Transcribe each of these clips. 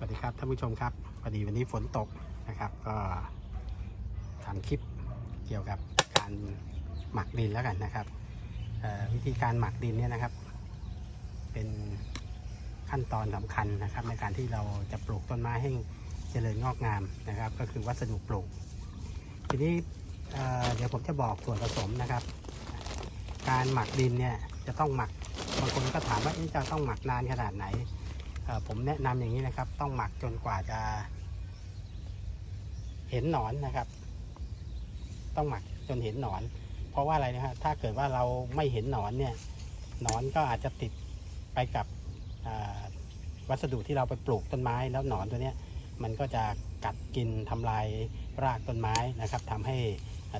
สวัสดีครับท่านผู้ชมครับพอดีวันนี้ฝนตกนะครับ ก็ทำคลิปเกี่ยวกับการหมักดินแล้วกันนะครับวิธีการหมักดินเนี่ยนะครับ เป็นขั้นตอนสำคัญนะครับ ในการที่เราจะปลูกต้นไม้ให้เจริญงอกงามนะครับ ก็คือวัสดุปลูก ทีนี้เเดี๋ยวผมจะบอกส่วนผสมนะครับ การหมักดินเนี่ยจะต้องหมักบางคนก็ถามว่าจะต้องหมักนานขนาดไหน ผมแนะนำอย่างนี้นะครับ ต้องหมักจนกว่าจะ เห็นหนอนนะครับ ต้องหมักจนเห็นหนอน เพราะว่าอะไรนะฮะถ้าเกิดว่าเราไม่เห็นหนอนเนี่ยหนอนก็อาจจะติดไปกับวัสดุที่เราไปปลูกต้นไม้แล้วหนอนตัวนี้มันก็จะกัดกินทำลายรากต้นไม้นะครับทำให้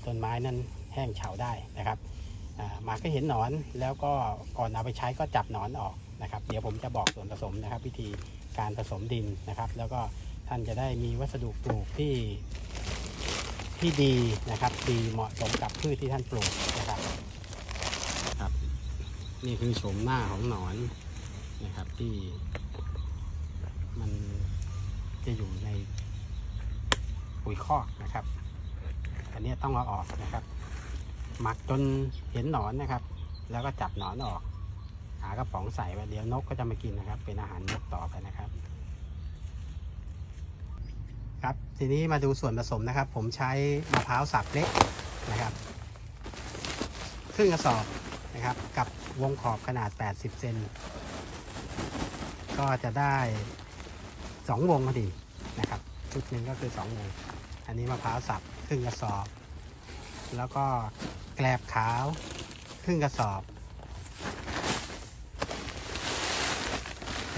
ต้นไม้นั้นแห้งเฉาได้นะครับหมาก็เห็นหนอนแล้วก็ก่อนเอาไปใช้ก็จับหนอนออก นะครับ เดี๋ยวผมจะบอกส่วนผสมนะครับ วิธีการผสมดินนะครับ แล้วก็ท่านจะได้มีวัสดุปลูกที่ที่ดีนะครับ ดีเหมาะสมกับพืชที่ท่านปลูกนะครับครับ นี่คือโฉมหน้าของหนอนนะครับที่มันจะอยู่ในปุ๋ยคอกนะครับ อันนี้ต้องเอาออกนะครับ หมักจนเห็นหนอนนะครับ แล้วก็จับหนอนออก หากระป๋องใส่ไว้เดี๋ยวนกก็จะมากินนะครับ เป็นอาหารนกต่อไปนะครับ ครับทีนี้มาดูส่วนผสมนะครับ ผมใช้มะพร้าวสับเล็กนะครับครึ่งกระสอบนะครับ กับวงขอบขนาด 80 เซนก็จะได้ 2 วงพอดีนะครับชุดหนึ่งก็คือ 2 วง อันนี้มะพร้าวสับครึ่งกระสอบ แล้วก็แกลบขาวครึ่งกระสอบ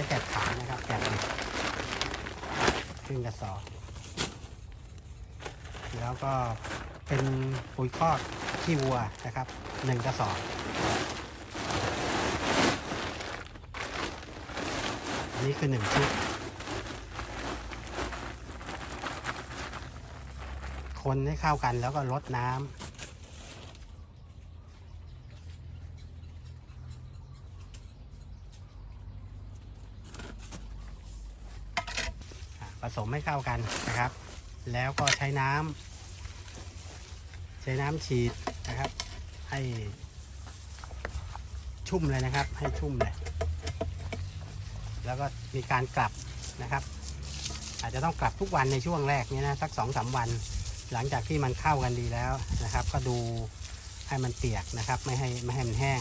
ช้แกบขานะครับแกบดิบครึ่งกระสอบ แล้วก็เป็นปุ๋ยคอกขี้วัวนะครับหนึ่งกระสอบอันนี้คือหนึ่งชุดคนให้เข้ากันแล้วก็ลดน้ำ อะผ สมให้เข้ากันนะครับ แล้วก็ใช้น้ำใช้น้ำฉีดนะครับ ให้ชุ่มเลยนะครับ ให้ชุ่มเลย แล้วก็มีการกลับนะครับ อาจจะต้องกลับทุกวันในช่วงแรกนี้นะสักสองสามวัน หลังจากที่มันเข้ากันดีแล้วนะครับ ก็ดูให้มันเปียกนะครับ ไม่ให้ไม่ให้มันแห้ง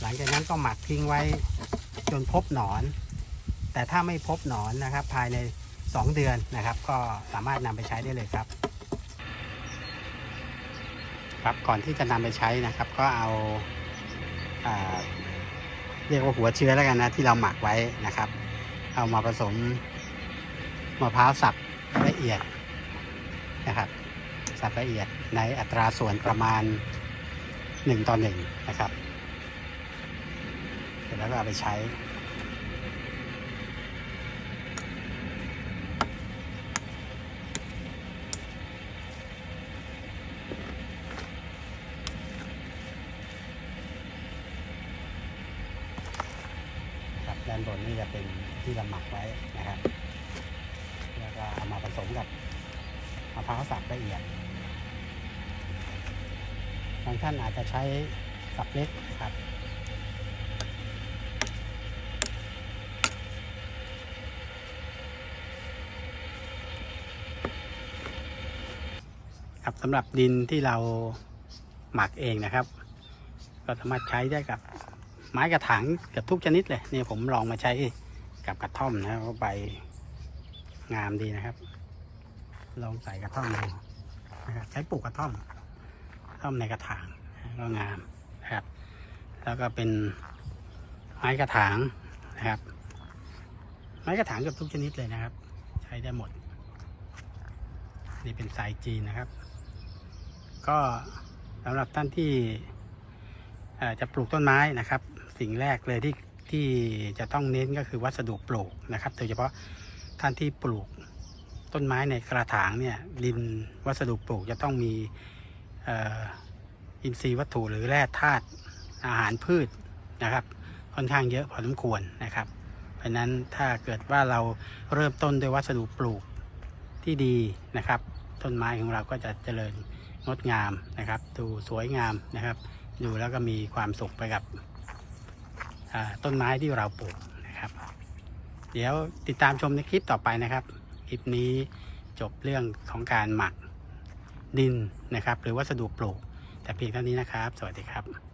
หลังจากนั้นก็หมักทิ้งไว้จนพบหนอน แต่ถ้าไม่พบหนอนนะครับ ภายใน 2 เดือนนะครับ ก็สามารถนำไปใช้ได้เลยครับ ครับก่อนที่จะนำไปใช้นะครับ ก็เอาอ่าเรียกว่าหัวเชื้อแล้วกันนะที่เราหมักไว้นะครับ เอามาผสมมะพร้าวสับละเอียดนะครับสับละเอียดในอัตราส่วนประมาณ 1 ต่อ1นะครับ เสร็จแล้วก็เอาไปใช้ บด้านบนนี่จะเป็นที่เราหมักไว้นะครับแล้วก็เอามาผสมกับมะพร้าวสับละเอียดบางท่านอาจจะใช้สับเล็กครับครับสำหรับดินที่เราหมักเองนะครับ ก็สามารถใช้ได้กับ ไม้กระถางเกือบทุกชนิดเลยนี่ผมลองมาใช้กับกระท่อมนะครับก็ใบงามดีนะครับ ลองใส่กระท่อมดูนะครับใช้ปลูกกระท่อมกระท่อมในกระถางก็งามนะครับ แล้วก็เป็นไม้กระถางนะครับ ไม้กระถางเกือบทุกชนิดเลยนะครับ ใช้ได้หมด นี่เป็นสายจีนนะครับ ก็สำหรับท่านที่จะปลูกต้นไม้นะครับ สิ่งแรกเลยที่ที่จะต้องเน้นก็คือวัสดุปลูกนะครับ โดยเฉพาะท่านที่ปลูกต้นไม้ในกระถางเนี่ยดินวัสดุปลูกจะต้องมีอินทรีย์วัตถุหรือแร่ธาตุอาหารพืชนะครับ ค่อนข้างเยอะพอสมควรนะครับ เพราะนั้นถ้าเกิดว่าเราเริ่มต้นด้วยวัสดุปลูกที่ดีนะครับ ต้นไม้ของเราก็จะเจริญงดงามนะครับ ดูสวยงามนะครับ ดูแล้วก็มีความสุขไปกับ ต้นไม้ที่เราปลูกนะครับ เดี๋ยวติดตามชมในคลิปต่อไปนะครับ คลิปนี้จบเรื่องของการหมักดินนะครับ หรือวัสดุปลูก แต่เพียงเท่านี้นะครับ สวัสดีครับ